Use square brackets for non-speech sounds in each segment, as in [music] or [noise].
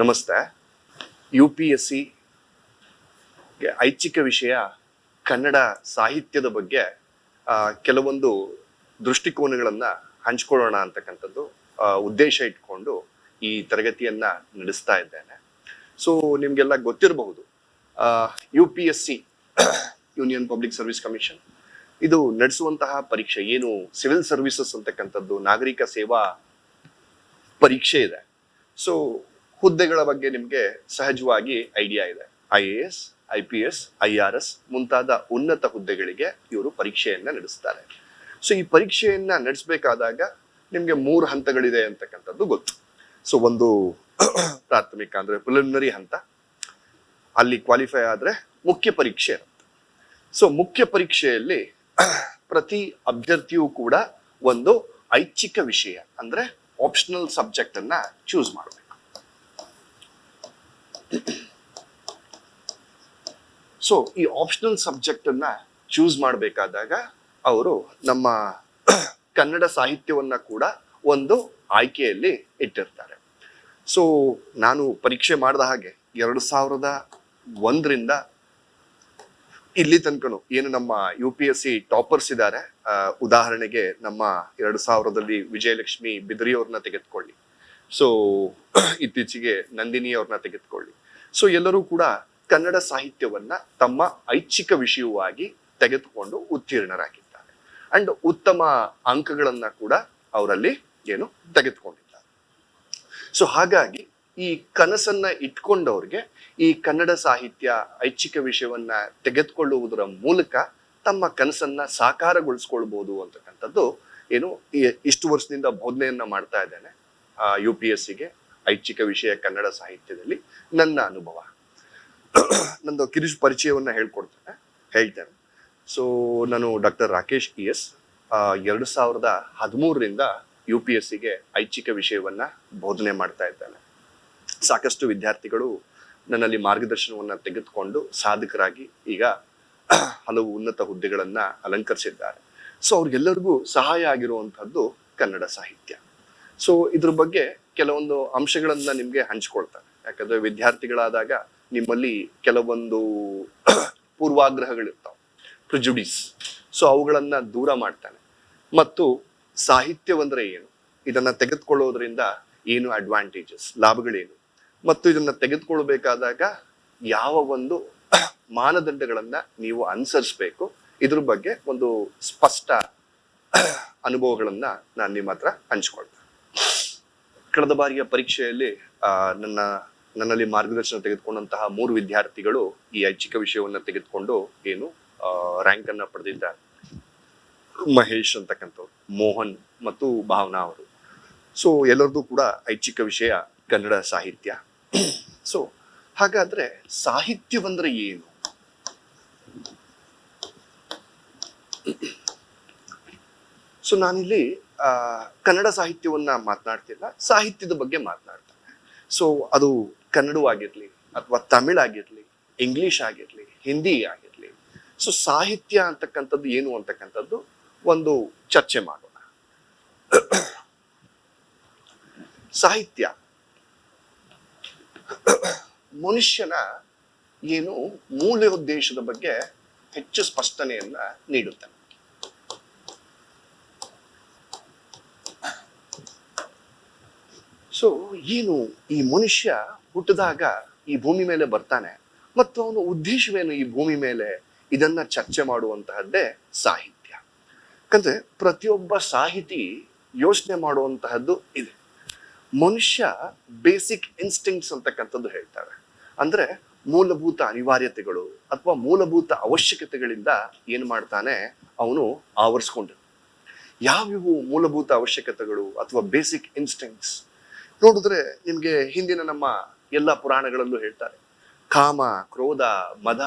ನಮಸ್ತೆ. You P S C ಐಚ್ಛಿಕ ವಿಷಯ ಕನ್ನಡ ಸಾಹಿತ್ಯದ ಬಗ್ಗೆ ಕೆಲವೊಂದು ದೃಷ್ಟಿಕೋನಗಳನ್ನು ಹಂಚ್ಕೊಳ್ಳೋಣ ಅಂತಕ್ಕಂಥದ್ದು ಉದ್ದೇಶ ಇಟ್ಕೊಂಡು ಈ ತರಗತಿಯನ್ನ ನಡೆಸ್ತಾ ಇದ್ದೇನೆ. ಸೊ ನಿಮಗೆಲ್ಲ ಗೊತ್ತಿರಬಹುದು U P S C Union Public Service Commission ಇದು ನಡೆಸುವಂತಹ ಪರೀಕ್ಷೆ ಏನು ಸಿವಿಲ್ ಸರ್ವಿಸಸ್ ಅಂತಕ್ಕಂಥದ್ದು, ನಾಗರಿಕ ಸೇವಾ ಪರೀಕ್ಷೆ ಇದೆ. ಸೊ ಹುದ್ದೆಗಳ ಬಗ್ಗೆ ನಿಮಗೆ ಸಹಜವಾಗಿ ಐಡಿಯಾ ಇದೆ. I A S, I P S, I R S ಮುಂತಾದ ಉನ್ನತ ಹುದ್ದೆಗಳಿಗೆ ಇವರು ಪರೀಕ್ಷೆಯನ್ನ ನಡೆಸ್ತಾರೆ. ಸೊ, ಈ ಪರೀಕ್ಷೆಯನ್ನ ನಡೆಸಬೇಕಾದಾಗ ನಿಮಗೆ ಮೂರು ಹಂತಗಳಿದೆ ಅಂತಕ್ಕಂಥದ್ದು ಗೊತ್ತು. ಸೊ, ಒಂದು [clears throat] ಪ್ರಾಥಮಿಕ ಅಂದ್ರೆ ಪ್ರಿಲಿಮಿನರಿ ಹಂತ, ಅಲ್ಲಿ ಕ್ವಾಲಿಫೈ ಆದ್ರೆ ಮುಖ್ಯ ಪರೀಕ್ಷೆ ಇರುತ್ತೆ. ಸೊ, ಮುಖ್ಯ ಪರೀಕ್ಷೆಯಲ್ಲಿ [clears throat] ಪ್ರತಿ ಅಭ್ಯರ್ಥಿಯೂ ಕೂಡ ಒಂದು ಐಚ್ಛಿಕ ವಿಷಯ ಅಂದ್ರೆ ಆಪ್ಷನಲ್ ಸಬ್ಜೆಕ್ಟ್ ಅನ್ನ ಚೂಸ್ ಮಾಡಬೇಕು ಸೊ ಈ ಆಪ್ಷನಲ್ ಸಬ್ಜೆಕ್ಟ್ ಅನ್ನ ಚೂಸ್ ಮಾಡಬೇಕಾದಾಗ ಅವರು ನಮ್ಮ [clears throat] ಕನ್ನಡ ಸಾಹಿತ್ಯವನ್ನ ಕೂಡ ಒಂದು ಆಯ್ಕೆಯಲ್ಲಿ ಇಟ್ಟಿರ್ತಾರೆ. ಸೊ ನಾನು ಪರೀಕ್ಷೆ ಮಾಡಿದ ಹಾಗೆ ಎರಡು ಸಾವಿರದ ಒಂದರಿಂದ ಇಲ್ಲಿ ತನಕನು ಏನು ನಮ್ಮ U P S C toppers ಇದ್ದಾರೆ ಉದಾಹರಣೆಗೆ ನಮ್ಮ ಎರಡು ಸಾವಿರದಲ್ಲಿ ವಿಜಯಲಕ್ಷ್ಮಿ ಬಿದ್ರಿಯವ್ರನ್ನ ತೆಗೆದುಕೊಳ್ಳಿ. ಸೊ [clears throat] ಇತ್ತೀಚೆಗೆ ನಂದಿನಿ ಅವ್ರನ್ನ ತೆಗೆದುಕೊಳ್ಳಿ. ಸೊ ಎಲ್ಲರೂ ಕೂಡ ಕನ್ನಡ ಸಾಹಿತ್ಯವನ್ನ ತಮ್ಮ ಐಚ್ಛಿಕ ವಿಷಯವಾಗಿ ತೆಗೆದುಕೊಂಡು ಉತ್ತೀರ್ಣರಾಗಿದ್ದಾರೆ. ಅಂಡ್ ಉತ್ತಮ ಅಂಕಗಳನ್ನ ಕೂಡ ಅವರಲ್ಲಿ ಏನು ತೆಗೆದುಕೊಂಡಿದ್ದಾರೆ. ಸೊ ಹಾಗಾಗಿ ಈ ಕನಸನ್ನ ಇಟ್ಕೊಂಡವ್ರಿಗೆ ಈ ಕನ್ನಡ ಸಾಹಿತ್ಯ ಐಚ್ಛಿಕ ವಿಷಯವನ್ನ ತೆಗೆದುಕೊಳ್ಳುವುದರ ಮೂಲಕ ತಮ್ಮ ಕನಸನ್ನ ಸಾಕಾರಗೊಳಿಸ್ಕೊಳ್ಬಹುದು ಅಂತಕ್ಕಂಥದ್ದು ಏನು ಇಷ್ಟು ವರ್ಷದಿಂದ ಬೋಧನೆಯನ್ನ ಮಾಡ್ತಾ ಇದ್ದೇನೆ ಯು ಪಿ ಎಸ್ ಸಿಗೆ ಐಚ್ಛಿಕ ವಿಷಯ ಕನ್ನಡ ಸಾಹಿತ್ಯದಲ್ಲಿ ನನ್ನ ಅನುಭವ. ನಂದು ಕಿರಿಶ್ ಪರಿಚಯವನ್ನು ಹೇಳ್ಕೊಡ್ತೇನೆ, ಹೇಳ್ತೇನೆ. ಸೊ ನಾನು ಡಾಕ್ಟರ್ ರಾಕೇಶ್ ಇ ಎಸ್ ಎರಡು ಸಾವಿರದ ಹದಿಮೂರರಿಂದ ಯು ಪಿ ಎಸ್ ಸಿಗೆ ಐಚ್ಛಿಕ ವಿಷಯವನ್ನ ಬೋಧನೆ ಮಾಡ್ತಾ ಇದ್ದೇನೆ. ಸಾಕಷ್ಟು ವಿದ್ಯಾರ್ಥಿಗಳು ನನ್ನಲ್ಲಿ ಮಾರ್ಗದರ್ಶನವನ್ನು ತೆಗೆದುಕೊಂಡು ಸಾಧಕರಾಗಿ ಈಗ ಹಲವು ಉನ್ನತ ಹುದ್ದೆಗಳನ್ನು ಅಲಂಕರಿಸಿದ್ದಾರೆ. ಸೊ ಅವ್ರಿಗೆಲ್ಲರಿಗೂ ಸಹಾಯ ಆಗಿರುವಂಥದ್ದು ಕನ್ನಡ ಸಾಹಿತ್ಯ. ಸೊ ಇದ್ರ ಬಗ್ಗೆ ಕೆಲವೊಂದು ಅಂಶಗಳನ್ನ ನಿಮ್ಗೆ ಹಂಚ್ಕೊಳ್ತಾರೆ. ಯಾಕಂದ್ರೆ ವಿದ್ಯಾರ್ಥಿಗಳಾದಾಗ ನಿಮ್ಮಲ್ಲಿ ಕೆಲವೊಂದು [clears throat] ಪೂರ್ವಾಗ್ರಹಗಳಿರ್ತಾವೆ. ಪ್ರಿಜುಡಿಸ್ ಸೊ ಅವುಗಳನ್ನ ದೂರ ಮಾಡ್ತಾನೆ. ಮತ್ತು ಸಾಹಿತ್ಯವಂದ್ರೆ ಏನು? ಇದನ್ನ ತೆಗೆದುಕೊಳ್ಳೋದ್ರಿಂದ ಏನು ಅಡ್ವಾಂಟೇಜಸ್ ಲಾಭಗಳೇನು? ಮತ್ತು ಇದನ್ನ ತೆಗೆದುಕೊಳ್ಬೇಕಾದಾಗ ಯಾವ ಒಂದು [clears throat] ಮಾನದಂಡಗಳನ್ನ ನೀವು ಅನುಸರಿಸ್ಬೇಕು? ಇದ್ರ ಬಗ್ಗೆ ಒಂದು ಸ್ಪಷ್ಟ [clears throat] ಅನುಭವಗಳನ್ನ ನಾನು ನಿಮ್ಮ ಹತ್ರ ಹಂಚ್ಕೊಳ್ತೇನೆ. ಕಳೆದ ಬಾರಿಯ ಪರೀಕ್ಷೆಯಲ್ಲಿ ನನ್ನ, ನನ್ನಲ್ಲಿ ಮಾರ್ಗದರ್ಶನ ತೆಗೆದುಕೊಂಡಂತಹ ಮೂರು ವಿದ್ಯಾರ್ಥಿಗಳು ಈ ಐಚ್ಛಿಕ ವಿಷಯವನ್ನು ತೆಗೆದುಕೊಂಡು ಏನು ರ್ಯಾಂಕ್ ಅನ್ನ ಪಡೆದಿದ್ದಾರೆ ಮಹೇಶ್ ಅಂತಕ್ಕಂಥವ್ರು, ಮೋಹನ್ ಮತ್ತು ಭಾವನಾ ಅವರು. ಸೊ ಎಲ್ಲರದು ಕೂಡ ಐಚ್ಛಿಕ ವಿಷಯ ಕನ್ನಡ ಸಾಹಿತ್ಯ. ಸೊ ಹಾಗಾದ್ರೆ ಸಾಹಿತ್ಯವಂದ್ರೆ ಏನು? ಸೊ ನಾನಿಲ್ಲಿ ಕನ್ನಡ ಸಾಹಿತ್ಯವನ್ನ ಮಾತನಾಡ್ತಿಲ್ಲ, ಸಾಹಿತ್ಯದ ಬಗ್ಗೆ ಮಾತನಾಡ್ತಾನೆ ಸೊ ಅದು ಕನ್ನಡವಾಗಿರ್ಲಿ ಅಥವಾ ತಮಿಳ್ ಆಗಿರ್ಲಿ ಇಂಗ್ಲಿಷ್ ಆಗಿರ್ಲಿ ಹಿಂದಿ ಆಗಿರಲಿ. ಸೊ ಸಾಹಿತ್ಯ ಅಂತಕ್ಕಂಥದ್ದು ಏನು ಅಂತಕ್ಕಂಥದ್ದು ಒಂದು ಚರ್ಚೆ ಮಾಡೋಣ. ಸಾಹಿತ್ಯ. ಮನುಷ್ಯನ ಏನು ಮೂಲ ಉದ್ದೇಶದ ಬಗ್ಗೆ ಹೆಚ್ಚು ಸ್ಪಷ್ಟನೆಯನ್ನ ನೀಡುತ್ತೆ. ಸೊ ಏನು ಈ ಮನುಷ್ಯ ಹುಟ್ಟಿದಾಗ ಈ ಭೂಮಿ ಮೇಲೆ ಬರ್ತಾನೆ. ಮತ್ತು ಅವನ ಉದ್ದೇಶವೇನು ಈ ಭೂಮಿ ಮೇಲೆ? ಇದನ್ನ ಚರ್ಚೆ ಮಾಡುವಂತಹದ್ದೇ ಸಾಹಿತ್ಯ. ಯಾಕಂದ್ರೆ ಪ್ರತಿಯೊಬ್ಬ ಸಾಹಿತಿ ಯೋಚನೆ ಮಾಡುವಂತಹದ್ದು ಇದೆ. ಮನುಷ್ಯ ಬೇಸಿಕ್ ಇನ್ಸ್ಟಿಂಕ್ಟ್ಸ್ ಅಂತಕ್ಕಂಥದ್ದು ಹೇಳ್ತಾರೆ. ಅಂದ್ರೆ ಮೂಲಭೂತ ಅನಿವಾರ್ಯತೆಗಳು ಅಥವಾ ಮೂಲಭೂತ ಅವಶ್ಯಕತೆಗಳಿಂದ ಏನ್ ಮಾಡ್ತಾನೆ? ಅವನು ಆವರಿಸ್ಕೊಂಡು ಯಾವ್ಯಾವು ಮೂಲಭೂತ ಅವಶ್ಯಕತೆಗಳು ಅಥವಾ ಬೇಸಿಕ್ ಇನ್ಸ್ಟಿಂಕ್ಟ್ಸ್ ನೋಡಿದ್ರೆ ನಿಮಗೆ ಹಿಂದಿನ ನಮ್ಮ ಎಲ್ಲ ಪುರಾಣಗಳಲ್ಲೂ ಹೇಳ್ತಾರೆ. ಕಾಮ, ಕ್ರೋಧ, ಮದ,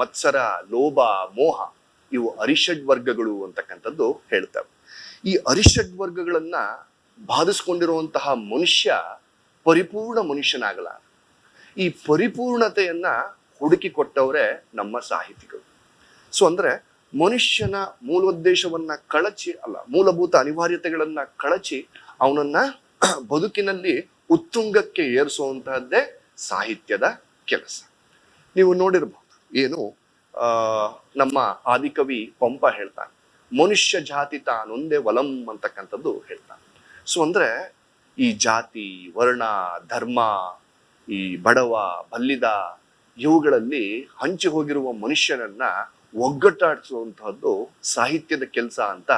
ಮತ್ಸರ, ಲೋಭ, ಮೋಹ ಇವು ಅರಿಷಡ್ ವರ್ಗಗಳು ಅಂತಕ್ಕಂಥದ್ದು ಹೇಳ್ತವೆ. ಈ ಅರಿಷಡ್ ವರ್ಗಗಳನ್ನ ಬಾಧಿಸ್ಕೊಂಡಿರುವಂತಹ ಮನುಷ್ಯ ಪರಿಪೂರ್ಣ ಮನುಷ್ಯನಾಗಲ್ಲ. ಈ ಪರಿಪೂರ್ಣತೆಯನ್ನ ಹುಡುಕಿ ಕೊಟ್ಟವರೇ ನಮ್ಮ ಸಾಹಿತಿಗಳು. ಸೊ ಅಂದ್ರೆ ಮನುಷ್ಯನ ಮೂಲೋದ್ದೇಶವನ್ನ ಕಳಚಿ ಅಲ್ಲ, ಮೂಲಭೂತ ಅನಿವಾರ್ಯತೆಗಳನ್ನ ಕಳಚಿ ಅವನನ್ನ [clears throat] ಬದುಕಿನಲ್ಲಿ ಉತ್ತುಂಗಕ್ಕೆ ಏರಿಸುವಂತಹದ್ದೇ ಸಾಹಿತ್ಯದ ಕೆಲಸ. ನೀವು ನೋಡಿರಬಹುದು ಏನು ನಮ್ಮ ಆದಿಕವಿ ಪಂಪ ಹೇಳ್ತಾನೆ, ಮನುಷ್ಯ ಜಾತಿ ತಾನೊಂದೇ ವಲಂ ಅಂತಕ್ಕಂಥದ್ದು ಹೇಳ್ತಾನೆ. ಸೊ ಅಂದ್ರೆ ಈ ಜಾತಿ, ವರ್ಣ, ಧರ್ಮ, ಈ ಬಡವ, ಬಲ್ಲಿದ, ಇವುಗಳಲ್ಲಿ ಹಂಚಿ ಹೋಗಿರುವ ಮನುಷ್ಯನನ್ನ ಒಗ್ಗಟ್ಟಾಡಿಸುವಂತಹದ್ದು ಸಾಹಿತ್ಯದ ಕೆಲಸ ಅಂತ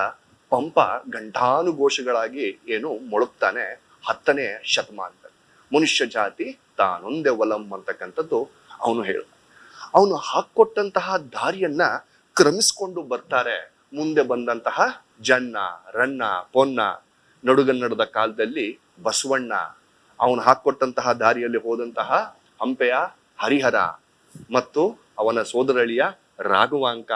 ಪಂಪ ಘಂಟಾನುಘೋಷಗಳಾಗಿ ಏನು ಮೊಳಗ್ತಾನೆ ಹತ್ತನೇ ಶತಮಾನದಲ್ಲಿ. ಮನುಷ್ಯ ಜಾತಿ ತಾನೊಂದೇ ವಲಂ ಅಂತಕ್ಕಂಥದ್ದು ಅವನು ಹೇಳ ಅವನು ಹಾಕೊಟ್ಟಂತಹ ದಾರಿಯನ್ನ ಕ್ರಮಿಸ್ಕೊಂಡು ಬರ್ತಾರೆ. ಮುಂದೆ ಬಂದಂತಹ ಜನ್ನ, ರನ್ನ, ಪೊನ್ನ ನಡುಗನ್ನಡದ ಕಾಲದಲ್ಲಿ ಬಸವಣ್ಣ, ಅವನು ಹಾಕೊಟ್ಟಂತಹ ದಾರಿಯಲ್ಲಿ ಹೋದಂತಹ ಹಂಪೆಯ ಹರಿಹರ ಮತ್ತು ಅವನ ಸೋದರಳಿಯ ರಾಘವಾಂಕ,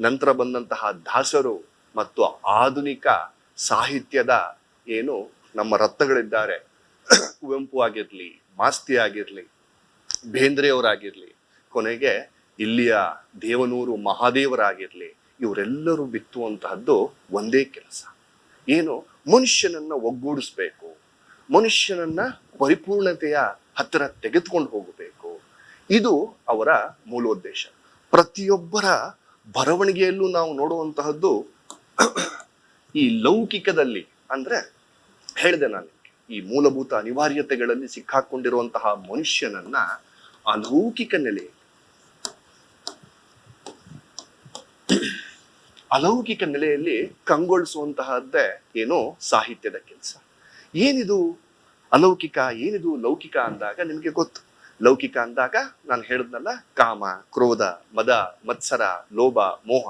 ನಂತರ ಬಂದಂತಹ ದಾಸರು ಮತ್ತು ಆಧುನಿಕ ಸಾಹಿತ್ಯದ ಏನು ನಮ್ಮ ರತ್ನಗಳಿದ್ದಾರೆ. ಕುವೆಂಪು ಆಗಿರಲಿ, ಮಾಸ್ತಿ ಆಗಿರಲಿ, ಬೇಂದ್ರೆಯವರಾಗಿರಲಿ, ಕೊನೆಗೆ ಇಲ್ಲಿಯ ದೇವನೂರು ಮಹಾದೇವರಾಗಿರಲಿ, ಇವರೆಲ್ಲರೂ ಬಿತ್ತುವಂತಹದ್ದು ಒಂದೇ ಕೆಲಸ. ಏನು? ಮನುಷ್ಯನನ್ನ ಒಗ್ಗೂಡಿಸ್ಬೇಕು. ಮನುಷ್ಯನನ್ನ ಪರಿಪೂರ್ಣತೆಯ ಹತ್ತಿರ ತೆಗೆದುಕೊಂಡು ಹೋಗಬೇಕು. ಇದು ಅವರ ಮೂಲೋದ್ದೇಶ ಪ್ರತಿಯೊಬ್ಬರ ಬರವಣಿಗೆಯಲ್ಲೂ ನಾವು ನೋಡುವಂತಹದ್ದು ಈ ಲೌಕಿಕದಲ್ಲಿ ಅಂದ್ರೆ ಹೇಳಿದೆ ನಾನು, ಈ ಮೂಲಭೂತ ಅನಿವಾರ್ಯತೆಗಳಲ್ಲಿ ಸಿಕ್ಕಾಕೊಂಡಿರುವಂತಹ ಮನುಷ್ಯನನ್ನ ಅಲೌಕಿಕ ನೆಲೆ, ಅಲೌಕಿಕ ನೆಲೆಯಲ್ಲಿ ಕಂಗೊಳಿಸುವಂತಹದ್ದೇ ಏನೋ ಸಾಹಿತ್ಯದ ಕೆಲಸ. ಏನಿದು ಅಲೌಕಿಕ, ಏನಿದು ಲೌಕಿಕ ಅಂದಾಗ ನಿಮಗೆ ಗೊತ್ತು. ಲೌಕಿಕ ಅಂದಾಗ ನಾನು ಹೇಳಿದ್ನಲ್ಲ, ಕಾಮ, ಕ್ರೋಧ, ಮದ, ಮತ್ಸರ, ಲೋಭ, ಮೋಹ,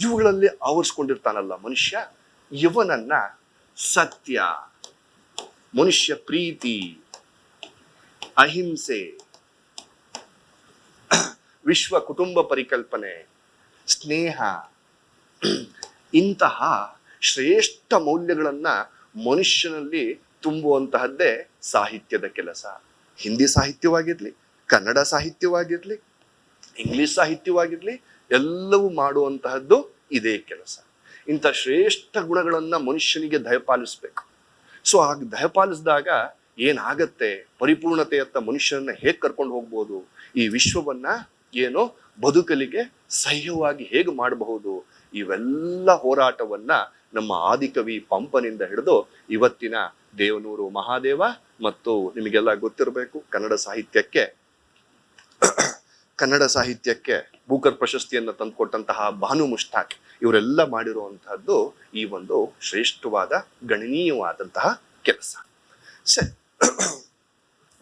ಇವುಗಳಲ್ಲಿ ಆವರಿಸ್ಕೊಂಡಿರ್ತಾನಲ್ಲ ಮನುಷ್ಯ. ಇವನನ್ನ ಸತ್ಯ, ಮನುಷ್ಯ ಪ್ರೀತಿ, ಅಹಿಂಸೆ, ವಿಶ್ವ ಕುಟುಂಬ ಪರಿಕಲ್ಪನೆ, ಸ್ನೇಹ, ಇಂತಹ ಶ್ರೇಷ್ಠ ಮೌಲ್ಯಗಳನ್ನ ಮನುಷ್ಯನಲ್ಲಿ ತುಂಬುವಂತಹದ್ದೇ ಸಾಹಿತ್ಯದ ಕೆಲಸ. ಹಿಂದಿ ಸಾಹಿತ್ಯವಾಗಿರ್ಲಿ, ಕನ್ನಡ ಸಾಹಿತ್ಯವಾಗಿರ್ಲಿ, ಇಂಗ್ಲಿಷ್ ಸಾಹಿತ್ಯವಾಗಿರ್ಲಿ, ಎಲ್ಲವೂ ಮಾಡುವಂತಹದ್ದು ಇದೇ ಕೆಲಸ. ಇಂಥ ಶ್ರೇಷ್ಠ ಗುಣಗಳನ್ನು ಮನುಷ್ಯನಿಗೆ ದಯಪಾಲಿಸ್ಬೇಕು ಸೊ ಹಾಗೆ ದಯಪಾಲಿಸಿದಾಗ ಏನಾಗತ್ತೆ? ಪರಿಪೂರ್ಣತೆಯತ್ತ ಮನುಷ್ಯನನ್ನ ಹೇಗೆ ಕರ್ಕೊಂಡು ಹೋಗ್ಬೋದು? ಈ ವಿಶ್ವವನ್ನ ಏನು ಬದುಕಲಿಗೆ ಸಹ್ಯವಾಗಿ ಹೇಗೆ ಮಾಡಬಹುದು? ಇವೆಲ್ಲ ಹೋರಾಟವನ್ನ ನಮ್ಮ ಆದಿಕವಿ ಪಂಪನಿಂದ ಹಿಡಿದು ಇವತ್ತಿನ ದೇವನೂರು ಮಹಾದೇವ ಮತ್ತು ನಿಮಗೆಲ್ಲ ಗೊತ್ತಿರಬೇಕು, ಕನ್ನಡ ಸಾಹಿತ್ಯಕ್ಕೆ. ಕನ್ನಡ ಸಾಹಿತ್ಯಕ್ಕೆ ಬೂಕರ್ ಪ್ರಶಸ್ತಿಯನ್ನು ತಂದುಕೊಟ್ಟಂತಹ ಭಾನು ಮುಷ್ತಾಕ್ ಇವರೆಲ್ಲ ಮಾಡಿರುವಂತಹದ್ದು ಈ ಒಂದು ಶ್ರೇಷ್ಠವಾದ, ಗಣನೀಯವಾದಂತಹ ಕೆಲಸ. ಸರಿ. [coughs]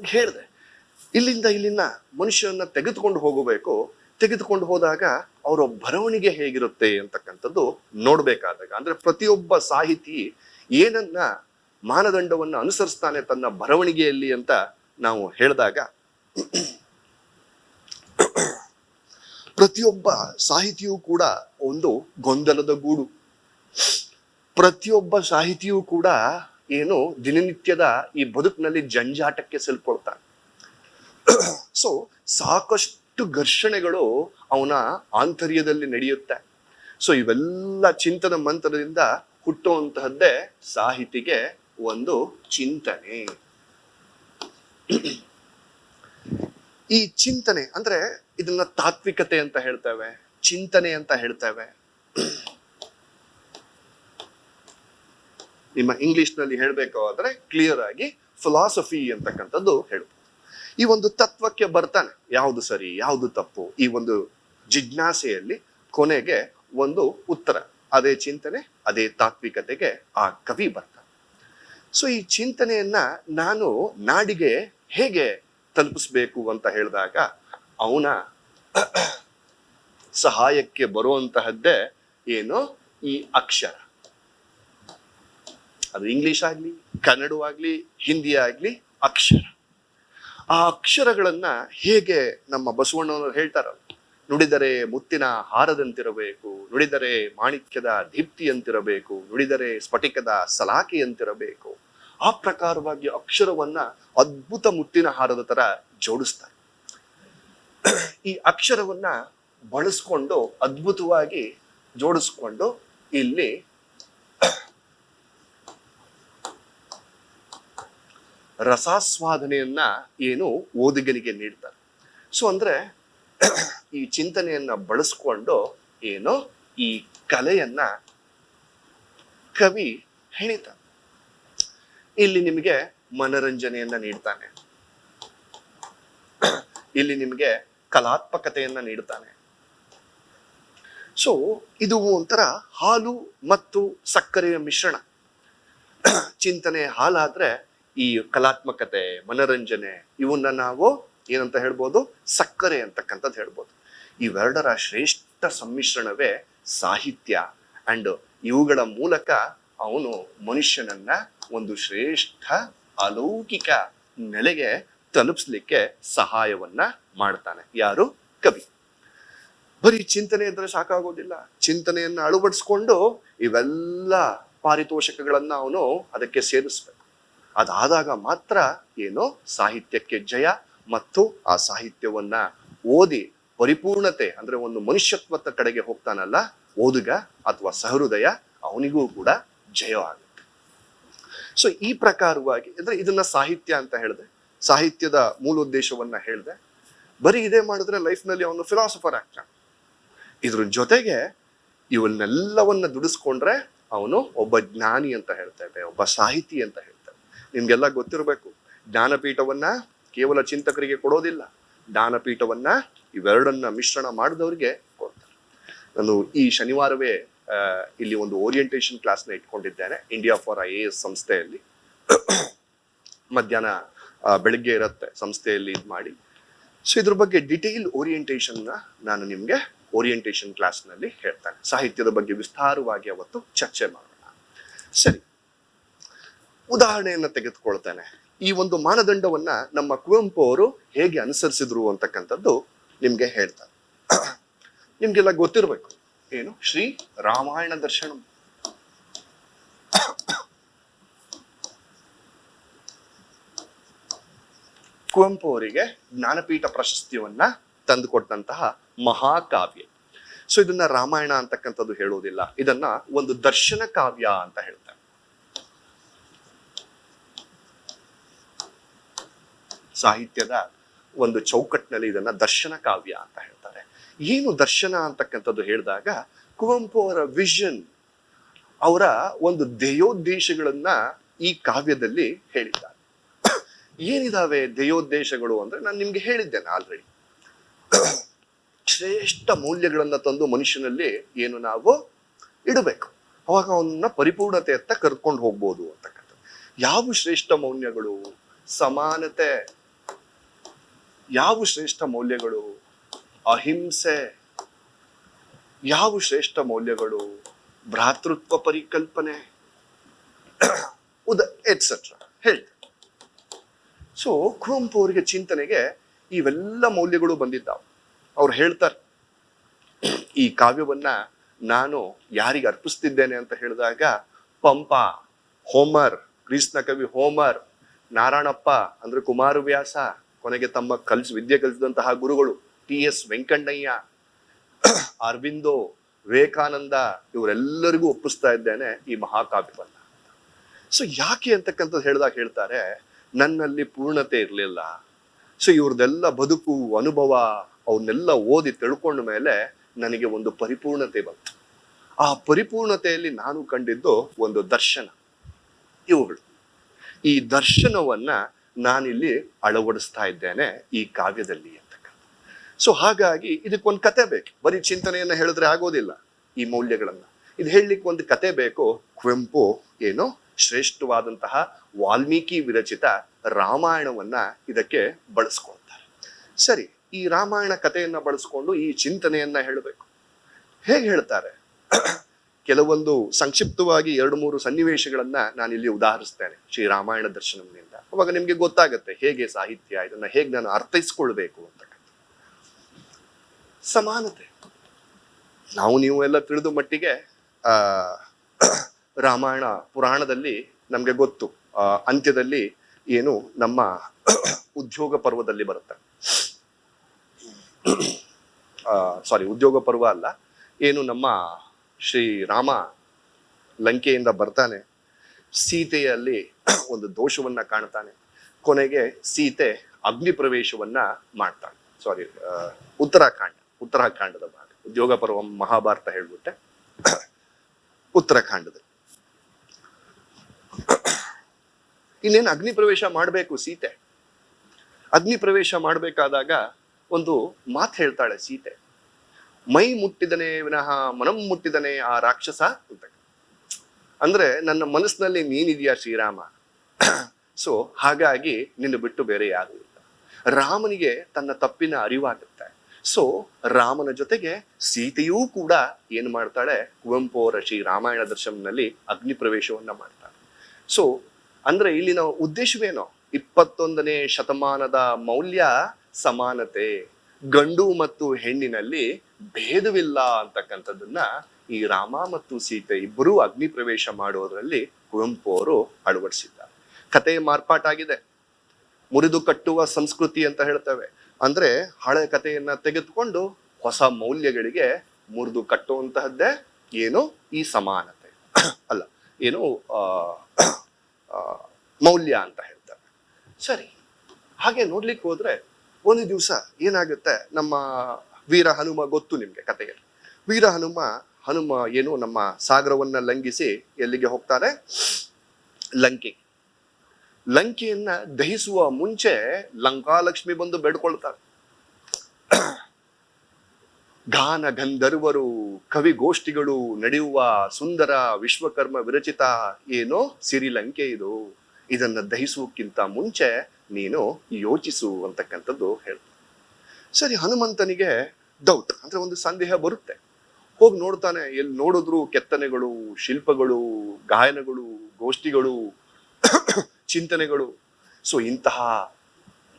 ಹೇಳಿದೆ, ಇಲ್ಲಿಂದ ಇಲ್ಲಿನ ಮನುಷ್ಯನ ತೆಗೆದುಕೊಂಡು ಹೋಗಬೇಕು. ತೆಗೆದುಕೊಂಡು ಹೋದಾಗ ಅವರ ಬರವಣಿಗೆ ಹೇಗಿರುತ್ತೆ ಅಂತಕ್ಕಂಥದ್ದು ನೋಡ್ಬೇಕಾದಾಗ, ಅಂದ್ರೆ ಪ್ರತಿಯೊಬ್ಬ ಸಾಹಿತಿ ಏನನ್ನ ಮಾನದಂಡವನ್ನ ಅನುಸರಿಸ್ತಾನೆ ತನ್ನ ಬರವಣಿಗೆಯಲ್ಲಿ ಅಂತ ನಾವು ಹೇಳಿದಾಗ ಪ್ರತಿಯೊಬ್ಬ ಸಾಹಿತಿಯೂ ಕೂಡ ಒಂದು ಗೊಂದಲದ ಗೂಡು. ಪ್ರತಿಯೊಬ್ಬ ಸಾಹಿತಿಯೂ ಕೂಡ ಏನು ದಿನನಿತ್ಯದ ಈ ಬದುಕಿನಲ್ಲಿ ಜಂಜಾಟಕ್ಕೆ ಸಿಲ್ಕೊಳ್ತಾನೆ. ಸೊ ಸಾಕಷ್ಟು ಘರ್ಷಣೆಗಳು ಅವನ ಆಂತರ್ಯದಲ್ಲಿ ನಡೆಯುತ್ತೆ. ಸೊ ಇವೆಲ್ಲ ಚಿಂತನ ಮಂತ್ರದಿಂದ ಹುಟ್ಟುವಂತಹದ್ದೇ ಸಾಹಿತಿಗೆ ಒಂದು ಚಿಂತನೆ. ಈ ಚಿಂತನೆ ಅಂದ್ರೆ ಇದನ್ನ ತಾತ್ವಿಕತೆ ಅಂತ ಹೇಳ್ತೇವೆ, ಚಿಂತನೆ ಅಂತ ಹೇಳ್ತೇವೆ. ನಿಮ್ಮ ಇಂಗ್ಲಿಷ್ನಲ್ಲಿ ಹೇಳ್ಬೇಕು ಆದ್ರೆ ಕ್ಲಿಯರ್ ಆಗಿ ಫಿಲಾಸಫಿ ಅಂತಕ್ಕಂಥದ್ದು ಹೇಳ್ಬೋದು. ಈ ಒಂದು ತತ್ವಕ್ಕೆ ಬರ್ತಾನೆ, ಯಾವುದು ಸರಿ, ಯಾವುದು ತಪ್ಪು, ಈ ಒಂದು ಜಿಜ್ಞಾಸೆಯಲ್ಲಿ ಕೊನೆಗೆ ಒಂದು ಉತ್ತರ. ಅದೇ ಚಿಂತನೆ, ಅದೇ ತಾತ್ವಿಕತೆಗೆ ಆ ಕವಿ ಬರ್ತಾನೆ. ಸೊ ಈ ಚಿಂತನೆಯನ್ನ ನಾನು ನಾಡಿಗೆ ಹೇಗೆ ತಲುಪಿಸ್ಬೇಕು ಅಂತ ಹೇಳಿದಾಗ ಅವನ ಸಹಾಯಕ್ಕೆ ಬರುವಂತಹದ್ದೇ ಏನು? ಈ ಅಕ್ಷರ. ಅದು ಇಂಗ್ಲಿಷ್ ಆಗ್ಲಿ ಕನ್ನಡವಾಗ್ಲಿ ಹಿಂದಿ ಆಗ್ಲಿ ಅಕ್ಷರ. ಆ ಅಕ್ಷರಗಳನ್ನ ಹೇಗೆ ನಮ್ಮ ಬಸವಣ್ಣನವರು ಹೇಳ್ತಾರಲ್ಲ, ನುಡಿದರೆ ಮುತ್ತಿನ ಹಾರದಂತಿರಬೇಕು, ನುಡಿದರೆ ಮಾಣಿಕ್ಯದ ದೀಪ್ತಿಯಂತಿರಬೇಕು, ನುಡಿದರೆ ಸ್ಫಟಿಕದ ಸಲಾಕೆಯಂತಿರಬೇಕು. ಆ ಪ್ರಕಾರವಾಗಿ ಅಕ್ಷರವನ್ನ ಅದ್ಭುತ ಮುಟ್ಟಿನ ಹಾರದ ತರ ಜೋಡಿಸ್ತಾರೆ. ಈ ಅಕ್ಷರವನ್ನ ಬಳಸ್ಕೊಂಡು ಅದ್ಭುತವಾಗಿ ಜೋಡಿಸ್ಕೊಂಡು ಇಲ್ಲಿ ರಸಾಸ್ವಾದನೆಯನ್ನ ಏನು ಓದುಗನಿಗೆ ನೀಡ್ತಾರೆ. ಸೊ ಅಂದ್ರೆ ಈ ಚಿಂತನೆಯನ್ನ ಬಳಸ್ಕೊಂಡು ಏನು ಈ ಕಲೆಯನ್ನ ಕವಿ ಹೆಣಿತಾನೆ. ಇಲ್ಲಿ ನಿಮಗೆ ಮನರಂಜನೆಯನ್ನ ನೀಡ್ತಾನೆ. ಇಲ್ಲಿ ನಿಮಗೆ ಕಲಾತ್ಮಕತೆಯನ್ನ ನೀಡ್ತಾನೆ. ಸೊ ಇದು ಒಂಥರ ಹಾಲು ಮತ್ತು ಸಕ್ಕರೆಯ ಮಿಶ್ರಣ. ಚಿಂತನೆ ಹಾಲಾದ್ರೆ ಈ ಕಲಾತ್ಮಕತೆ, ಮನರಂಜನೆ, ಇವನ್ನ ನಾವು ಏನಂತ ಹೇಳ್ಬೋದು? ಸಕ್ಕರೆ ಅಂತಕ್ಕಂಥದ್ದು ಹೇಳ್ಬೋದು. ಇವೆರಡರ ಶ್ರೇಷ್ಠ ಸಮ್ಮಿಶ್ರಣವೇ ಸಾಹಿತ್ಯ. ಅಂಡ್ ಇವುಗಳ ಮೂಲಕ ಅವನು ಮನುಷ್ಯನನ್ನ ಒಂದು ಶ್ರೇಷ್ಠ ಅಲೌಕಿಕ ನೆಲೆಗೆ ತಲುಪಿಸ್ಲಿಕ್ಕೆ ಸಹಾಯವನ್ನ ಮಾಡ್ತಾನೆ. ಯಾರು? ಕವಿ. ಬರೀ ಚಿಂತನೆ ಇದ್ರೆ ಸಾಕಾಗೋದಿಲ್ಲ. ಚಿಂತನೆಯನ್ನ ಅಳವಡಿಸ್ಕೊಂಡು ಇವೆಲ್ಲ ಪಾರಿತೋಷಕಗಳನ್ನ ಅವನು ಅದಕ್ಕೆ ಸೇರಿಸ್ಬೇಕು. ಅದಾದಾಗ ಮಾತ್ರ ಏನು ಸಾಹಿತ್ಯಕ್ಕೆ ಜಯ ಮತ್ತು ಆ ಸಾಹಿತ್ಯವನ್ನ ಓದಿ ಪರಿಪೂರ್ಣತೆ ಅಂದ್ರೆ ಒಂದು ಮನುಷ್ಯತ್ವದ ಕಡೆಗೆ ಹೋಗ್ತಾನಲ್ಲ, ಓದುಗ ಅಥವಾ ಸಹೃದಯ ಅವನಿಗೂ ಕೂಡ ಜಯವಾಗುತ್ತೆ ಸೊ ಈ ಪ್ರಕಾರವಾಗಿ, ಅಂದ್ರೆ ಇದನ್ನ ಸಾಹಿತ್ಯ ಅಂತ ಹೇಳಿದೆ. ಸಾಹಿತ್ಯದ ಮೂಲ ಉದ್ದೇಶವನ್ನ ಹೇಳಿದೆ. ಬರೀ ಇದೇ ಮಾಡಿದ್ರೆ ಲೈಫ್ನಲ್ಲಿ ಅವನು ಫಿಲಾಸಫರ್ ಆಗ್ತಾನೆ. ಇದ್ರ ಜೊತೆಗೆ ಇವನ್ನೆಲ್ಲವನ್ನ ದುಡಿಸ್ಕೊಂಡ್ರೆ ಅವನು ಒಬ್ಬ ಜ್ಞಾನಿ ಅಂತ ಹೇಳ್ತೇವೆ ಒಬ್ಬ ಸಾಹಿತಿ ಅಂತ ಹೇಳ್ತೇವೆ ನಿಮ್ಗೆಲ್ಲ ಗೊತ್ತಿರಬೇಕು, ಜ್ಞಾನಪೀಠವನ್ನ ಕೇವಲ ಚಿಂತಕರಿಗೆ ಕೊಡೋದಿಲ್ಲ. ಜ್ಞಾನಪೀಠವನ್ನ ಇವೆರಡನ್ನ ಮಿಶ್ರಣ ಮಾಡಿದವರಿಗೆ ಕೊಡ್ತಾರೆ. ನಾನು ಈ ಶನಿವಾರವೇ ಇಲ್ಲಿ ಒಂದು ಓರಿಯಂಟೇಷನ್ ಕ್ಲಾಸ್ನ ಇಟ್ಕೊಂಡಿದ್ದೇನೆ. India for I A S ಸಂಸ್ಥೆಯಲ್ಲಿ. ಮಧ್ಯಾಹ್ನ ಬೆಳಗ್ಗೆ ಇರುತ್ತೆ ಸಂಸ್ಥೆಯಲ್ಲಿ ಇದು ಮಾಡಿ. ಸೊ ಇದ್ರ ಬಗ್ಗೆ ಡಿಟೇಲ್ ಓರಿಯಂಟೇಷನ್ನ ನಾನು ನಿಮಗೆ ಕ್ಲಾಸ್ ಕ್ಲಾಸ್ನಲ್ಲಿ ಹೇಳ್ತೇನೆ. ಸಾಹಿತ್ಯದ ಬಗ್ಗೆ ವಿಸ್ತಾರವಾಗಿ ಅವತ್ತು ಚರ್ಚೆ ಮಾಡೋಣ. ಸರಿ. ಉದಾಹರಣೆಯನ್ನ ತೆಗೆದುಕೊಳ್ತೇನೆ. ಈ ಒಂದು ಮಾನದಂಡವನ್ನ ನಮ್ಮ ಕುವೆಂಪು ಅವರು ಹೇಗೆ ಅನುಸರಿಸಿದ್ರು ಅಂತಕ್ಕಂಥದ್ದು ನಿಮ್ಗೆ ಹೇಳ್ತಾರೆ ನಿಮ್ಗೆಲ್ಲ ಗೊತ್ತಿರಬೇಕು. ಏನು? ಶ್ರೀ ರಾಮಾಯಣ ದರ್ಶನ. ಕುವೆಂಪು ಅವರಿಗೆ ಜ್ಞಾನಪೀಠ ಪ್ರಶಸ್ತಿಯನ್ನ ತಂದುಕೊಟ್ಟಂತಹ ಮಹಾಕಾವ್ಯ. ಸೊ ಇದನ್ನ ರಾಮಾಯಣ ಅಂತಕ್ಕಂಥದ್ದು ಹೇಳೋದಿಲ್ಲ. ಇದನ್ನ ಒಂದು ದರ್ಶನ ಕಾವ್ಯ ಅಂತ ಹೇಳ್ತಾರೆ. ಸಾಹಿತ್ಯದ ಒಂದು ಚೌಕಟ್ಟಿನಲ್ಲಿ ಇದನ್ನ ದರ್ಶನ ಕಾವ್ಯ ಅಂತ ಹೇಳ್ತಾರೆ. ಏನು ದರ್ಶನ ಅಂತಕ್ಕಂಥದ್ದು ಹೇಳಿದಾಗ ಕುವೆಂಪು ಅವರ ವಿಷನ್, ಅವರ ಒಂದು ಧ್ಯೇಯೋದ್ದೇಶಗಳನ್ನ ಈ ಕಾವ್ಯದಲ್ಲಿ ಹೇಳಿದ್ದಾರೆ. ಏನಿದಾವೆ ಧ್ಯೇಯೋದ್ದೇಶಗಳು ಅಂದ್ರೆ ನಾನು ನಿಮ್ಗೆ ಹೇಳಿದ್ದೇನೆ ಆಲ್ರೆಡಿ ಶ್ರೇಷ್ಠ ಮೌಲ್ಯಗಳನ್ನ ತಂದು ಮನುಷ್ಯನಲ್ಲಿ ಏನು ನಾವು ಇಡಬೇಕು. ಅವಾಗ ಅವನ್ನ ಪರಿಪೂರ್ಣತೆಯತ್ತ ಕರ್ಕೊಂಡು ಹೋಗ್ಬೋದು ಅಂತಕ್ಕಂಥದ್ದು. ಯಾವ ಶ್ರೇಷ್ಠ ಮೌಲ್ಯಗಳು? ಸಮಾನತೆ. ಯಾವ ಶ್ರೇಷ್ಠ ಮೌಲ್ಯಗಳು? ಅಹಿಂಸೆ. ಯಾವ ಶ್ರೇಷ್ಠ ಮೌಲ್ಯಗಳು? ಭ್ರಾತೃತ್ವ ಪರಿಕಲ್ಪನೆ. ಉದ ಎಟ್ಸೆಟ್ರಾ ಹೇಳ್ತಾರೆ ಸೊ ಕುವೆಂಪು ಅವರಿಗೆ ಚಿಂತನೆಗೆ ಇವೆಲ್ಲ ಮೌಲ್ಯಗಳು ಬಂದಿದ್ದಾವೆ. ಅವ್ರು ಹೇಳ್ತಾರೆ, ಈ ಕಾವ್ಯವನ್ನ ನಾನು ಯಾರಿಗೆ ಅರ್ಪಿಸ್ತಿದ್ದೇನೆ ಅಂತ ಹೇಳಿದಾಗ, ಪಂಪ, ಹೋಮರ್ ಗ್ರೀಸ್ನ ಕವಿ ಹೋಮರ್, ನಾರಾಯಣಪ್ಪ, ಅಂದ್ರೆ ಕುಮಾರವ್ಯಾಸ, ಕೊನೆಗೆ ತಮ್ಮ ಕಲ್ಸ್, ವಿದ್ಯೆ ಕಲಿಸಿದಂತಹ ಗುರುಗಳು. ಟಿ ಎಸ್ ವೆಂಕಣ್ಣಯ್ಯ, ಅರವಿಂದೋ ವಿವೇಕಾನಂದ ಇವರೆಲ್ಲರಿಗೂ ಒಪ್ಪಿಸ್ತಾ ಇದ್ದೇನೆ ಈ ಮಹಾಕಾವ್ಯವನ್ನ ಸೊ ಯಾಕೆ ಅಂತಕ್ಕಂಥದ್ದು ಹೇಳಿದಾಗ ಹೇಳ್ತಾರೆ, ನನ್ನಲ್ಲಿ ಪೂರ್ಣತೆ ಇರಲಿಲ್ಲ. ಸೊ ಇವ್ರದೆಲ್ಲ ಬದುಕು, ಅನುಭವ ಅವನ್ನೆಲ್ಲ ಓದಿ ತಿಳ್ಕೊಂಡ ಮೇಲೆ ನನಗೆ ಒಂದು ಪರಿಪೂರ್ಣತೆ ಬಂತು. ಆ ಪರಿಪೂರ್ಣತೆಯಲ್ಲಿ ನಾನು ಕಂಡಿದ್ದು ಒಂದು ದರ್ಶನ. ಇವುಗಳು. ಈ ದರ್ಶನವನ್ನ ನಾನಿಲ್ಲಿ ಅಳವಡಿಸ್ತಾ ಇದ್ದೇನೆ ಈ ಕಾವ್ಯದಲ್ಲಿ ಸೊ ಹಾಗಾಗಿ ಇದಕ್ಕೊಂದು ಕತೆ ಬೇಕು. ಬರೀ ಚಿಂತನೆಯನ್ನ ಹೇಳಿದ್ರೆ ಆಗೋದಿಲ್ಲ ಈ ಮೌಲ್ಯಗಳನ್ನು. ಇದು ಹೇಳಲಿಕ್ಕೆ ಒಂದು ಕತೆ ಬೇಕು. ಕುವೆಂಪು ಏನು ಶ್ರೇಷ್ಠವಾದಂತಹ ವಾಲ್ಮೀಕಿ ವಿರಚಿತ ರಾಮಾಯಣವನ್ನ ಇದಕ್ಕೆ ಬಳಸ್ಕೊಳ್ತಾರೆ. ಸರಿ, ಈ ರಾಮಾಯಣ ಕಥೆಯನ್ನ ಬಳಸ್ಕೊಂಡು ಈ ಚಿಂತನೆಯನ್ನ ಹೇಳಬೇಕು. ಹೇಗೆ ಹೇಳ್ತಾರೆ? [clears throat] ಕೆಲವೊಂದು ಸಂಕ್ಷಿಪ್ತವಾಗಿ ಎರಡು ಮೂರು ಸನ್ನಿವೇಶಗಳನ್ನ ನಾನು ಇಲ್ಲಿ ಉದಾಹರಿಸ್ತೇನೆ ಶ್ರೀ ರಾಮಾಯಣ ದರ್ಶನದಿಂದ ಅವಾಗ ನಿಮ್ಗೆ ಗೊತ್ತಾಗುತ್ತೆ ಹೇಗೆ ಸಾಹಿತ್ಯ ಇದನ್ನ ಹೇಗೆ ನಾನು ಅರ್ಥೈಸ್ಕೊಳ್ಬೇಕು ಅಂತಕ್ಕಂಥ ಸಮಾನತೆ. ನಾವು ನೀವು ಎಲ್ಲ ತಿಳಿದ ಮಟ್ಟಿಗೆ ರಾಮಾಯಣ ಪುರಾಣದಲ್ಲಿ ನಮ್ಗೆ ಗೊತ್ತು. ಅಂತ್ಯದಲ್ಲಿ ಏನು ನಮ್ಮ ಉದ್ಯೋಗ ಪರ್ವದಲ್ಲಿ ಬರುತ್ತೆ. ಸಾರಿ ಉದ್ಯೋಗ ಪರ್ವ ಅಲ್ಲ. ಏನು ನಮ್ಮ ಶ್ರೀ ರಾಮ ಲಂಕೆಯಿಂದ ಬರ್ತಾನೆ. ಸೀತೆಯಲ್ಲಿ ಒಂದು ದೋಷವನ್ನ ಕಾಣ್ತಾನೆ. ಕೊನೆಗೆ ಸೀತೆ ಅಗ್ನಿ ಪ್ರವೇಶವನ್ನ ಮಾಡ್ತಾನೆ ಸಾರಿ ಉತ್ತರಾಖಂಡ. ಉತ್ತರಾಖಂಡದ ಭಾಗ. ಉದ್ಯೋಗ ಪರ್ವ ಮಹಾಭಾರತ ಹೇಳ್ಬಿಟ್ಟೆ. ಉತ್ತರಾಖಂಡದಲ್ಲಿ. ಇನ್ನೇನು ಅಗ್ನಿ ಪ್ರವೇಶ ಮಾಡಬೇಕು ಸೀತೆ? ಅಗ್ನಿ ಪ್ರವೇಶ ಮಾಡಬೇಕಾದಾಗ ಒಂದು ಮಾತು ಹೇಳ್ತಾಳೆ ಸೀತೆ. ಮೈ ಮುಟ್ಟಿದನೆ ವಿನಃ ಮನಂ ಮುಟ್ಟಿದನೆ ಆ ರಾಕ್ಷಸ ಅಂತ. ಅಂದ್ರೆ ನನ್ನ ಮನಸ್ಸಿನಲ್ಲಿ ನೀನಿದೆಯಾ ಶ್ರೀರಾಮ? ಸೊ ಹಾಗಾಗಿ ನಿನ್ನ ಬಿಟ್ಟು ಬೇರೆ ಯಾರು ಇಲ್ಲ. ರಾಮನಿಗೆ ತನ್ನ ತಪ್ಪಿನ ಅರಿವಾಗುತ್ತೆ ಸೊ ರಾಮನ ಜೊತೆಗೆ ಸೀತೆಯೂ ಕೂಡ ಏನ್ ಮಾಡ್ತಾಳೆ? ಕುವೆಂಪು ಅವರ ಶ್ರೀ ರಾಮಾಯಣ ದರ್ಶನದಲ್ಲಿ ಅಗ್ನಿ ಪ್ರವೇಶವನ್ನ ಮಾಡ್ತಾಳೆ. ಸೊ ಅಂದ್ರೆ ಇಲ್ಲಿನ ಉದ್ದೇಶವೇನೋ? ಇಪ್ಪತ್ತೊಂದನೇ ಶತಮಾನದ ಮೌಲ್ಯ ಸಮಾನತೆ. ಗಂಡು ಮತ್ತು ಹೆಣ್ಣಿನಲ್ಲಿ ಭೇದವಿಲ್ಲ ಅಂತಕ್ಕಂಥದ್ದನ್ನ ಈ ರಾಮ ಮತ್ತು ಸೀತೆ ಇಬ್ಬರೂ ಅಗ್ನಿ ಪ್ರವೇಶ ಮಾಡೋದ್ರಲ್ಲಿ ಕುವೆಂಪು ಅವರು ಅಳವಡಿಸಿದ್ದಾರೆ. ಕತೆ ಮಾರ್ಪಾಟಾಗಿದೆ. ಮುರಿದು ಕಟ್ಟುವ ಸಂಸ್ಕೃತಿ ಅಂತ ಹೇಳ್ತೇವೆ. ಅಂದ್ರೆ ಹಳೆ ಕಥೆಯನ್ನ ತೆಗೆದುಕೊಂಡು ಹೊಸ ಮೌಲ್ಯಗಳಿಗೆ ಮುರಿದು ಕಟ್ಟುವಂತಹದ್ದೇ ಏನು ಈ ಸಮಾನತೆ. ಅಲ್ಲ, ಏನು ಮೌಲ್ಯ ಅಂತ ಹೇಳ್ತಾರೆ. ಸರಿ, ಹಾಗೆ ನೋಡ್ಲಿಕ್ಕೆ ಹೋದ್ರೆ ಒಂದು ದಿವಸ ಏನಾಗುತ್ತೆ? ನಮ್ಮ ವೀರ ಹನುಮ ಗೊತ್ತು ನಿಮ್ಗೆ ಕಥೆಯಲ್ಲಿ. ವೀರ ಹನುಮ ಹನುಮ ಏನು ನಮ್ಮ ಸಾಗರವನ್ನ ಲಂಘಿಸಿ ಎಲ್ಲಿಗೆ ಹೋಗ್ತಾರೆ? ಲಂಕೆ ಲಂಕೆಯನ್ನ ದಹಿಸುವ ಮುಂಚೆ ಲಂಕಾಲಕ್ಷ್ಮಿ ಬಂದು ಬೇಡ್ಕೊಳ್ತಾರೆ. [clears throat] ಗಾನ ಗಂಧರ್ವರು, ಕವಿಗೋಷ್ಠಿಗಳು ನಡೆಯುವ ಸುಂದರ ವಿಶ್ವಕರ್ಮ ವಿರಚಿತ ಏನೋ ಸಿರಿಲಂಕೆ ಇದು. ಇದನ್ನ ದಹಿಸುವಕ್ಕಿಂತ ಮುಂಚೆ ನೀನು ಯೋಚಿಸು ಅಂತಕ್ಕಂಥದ್ದು ಹೇಳ್ತಾರೆ. ಸರಿ, ಹನುಮಂತನಿಗೆ ಡೌಟ್ ಅಂದ್ರೆ ಒಂದು ಸಂದೇಹ ಬರುತ್ತೆ. ಹೋಗಿ ನೋಡ್ತಾನೆ ಎಲ್ಲಿ ನೋಡಿದ್ರು ಕೆತ್ತನೆಗಳು, ಶಿಲ್ಪಗಳು, ಗಾಯನಗಳು, ಗೋಷ್ಠಿಗಳು ಚಿಂತನೆಗಳು. ಸೊ ಇಂತಹ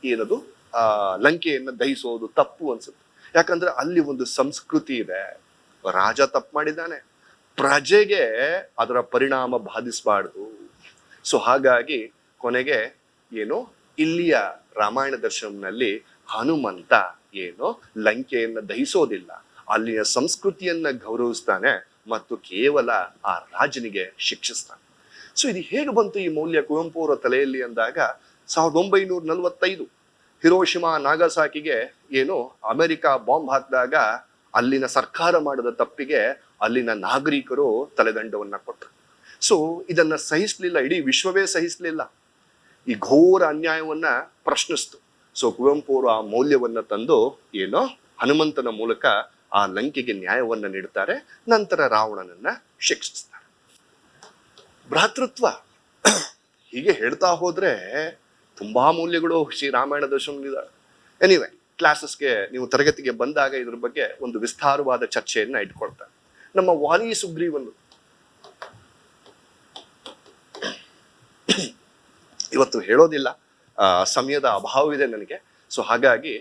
ಏನದು? ಆ, ಲಂಕೆಯನ್ನು ದಹಿಸೋದು ತಪ್ಪು ಅನ್ಸುತ್ತೆ. ಯಾಕಂದ್ರೆ ಅಲ್ಲಿ ಒಂದು ಸಂಸ್ಕೃತಿ ಇದೆ. ರಾಜ ತಪ್ಪು ಮಾಡಿದ್ದಾನೆ. ಪ್ರಜೆಗೆ ಅದರ ಪರಿಣಾಮ ಬಾಧಿಸಬಾರ್ದು. ಸೊ ಹಾಗಾಗಿ ಕೊನೆಗೆ ಏನು? ಇಲ್ಲಿಯ ರಾಮಾಯಣ ದರ್ಶನಂನಲ್ಲಿ ಹನುಮಂತ ಏನು? ಲಂಕೆಯನ್ನ ದಹಿಸೋದಿಲ್ಲ. ಅಲ್ಲಿಯ ಸಂಸ್ಕೃತಿಯನ್ನ ಗೌರವಿಸ್ತಾನೆ ಮತ್ತು ಕೇವಲ ಆ ರಾಜನಿಗೆ ಶಿಕ್ಷಿಸ್ತಾನೆ. ಸೊ ಇದು ಹೇಗೆ ಬಂತು ಈ ಮೌಲ್ಯ ಕುವೆಂಪು ಅವರ ತಲೆಯಲ್ಲಿ ಅಂದಾಗ ಸಾವಿರದ ಒಂಬೈನೂರ ನಲವತ್ತೈದು ಹಿರೋಶಿಮಾ ನಾಗಸಾಕಿಗೆ ಏನು ಅಮೆರಿಕ ಬಾಂಬ್ ಹಾಕಿದಾಗ ಅಲ್ಲಿನ ಸರ್ಕಾರ ಮಾಡಿದ ತಪ್ಪಿಗೆ ಅಲ್ಲಿನ ನಾಗರಿಕರು ತಲೆದಂಡವನ್ನ ಕೊಟ್ಟರು ಸೊ ಇದನ್ನ ಸಹಿಸಲಿಲ್ಲ, ಇಡೀ ವಿಶ್ವವೇ ಸಹಿಸಲಿಲ್ಲ. ಈ ಘೋರ ಅನ್ಯಾಯವನ್ನ ಪ್ರಶ್ನಿಸ್ತು. ಸೊ ಕುವೆಂಪು ಅವರು ಆ ಮೌಲ್ಯವನ್ನ ತಂದು ಏನೋ ಹನುಮಂತನ ಮೂಲಕ ಆ ಲಂಕೆಗೆ ನ್ಯಾಯವನ್ನ ನೀಡುತ್ತಾರೆ ನಂತರ ರಾವಣನನ್ನ ಶಿಕ್ಷಿಸ್ತಾರೆ. ಭ್ರಾತೃತ್ವ. ಹೀಗೆ ಹೇಳ್ತಾ ಹೋದ್ರೆ ತುಂಬಾ ಮೌಲ್ಯಗಳು ಶ್ರೀ ರಾಮಾಯಣ ದರ್ಶನದಲ್ಲಿದ್ದಾವೆ. ಎನಿವೆ ಕ್ಲಾಸಸ್ಗೆ ನೀವು ತರಗತಿಗೆ ಬಂದಾಗ ಇದ್ರ ಬಗ್ಗೆ ಒಂದು ವಿಸ್ತಾರವಾದ ಚರ್ಚೆಯನ್ನ ಇಟ್ಕೊಳ್ತಾರೆ ನಮ್ಮ ವಾಲಿ ಸುಗ್ರೀವನು ಇವತ್ತು ಹೇಳೋದಿಲ್ಲ ಸಮಯದ ಅಭಾವವಿದೆ ನನಗೆ. ಸೊ ಹಾಗಾಗಿ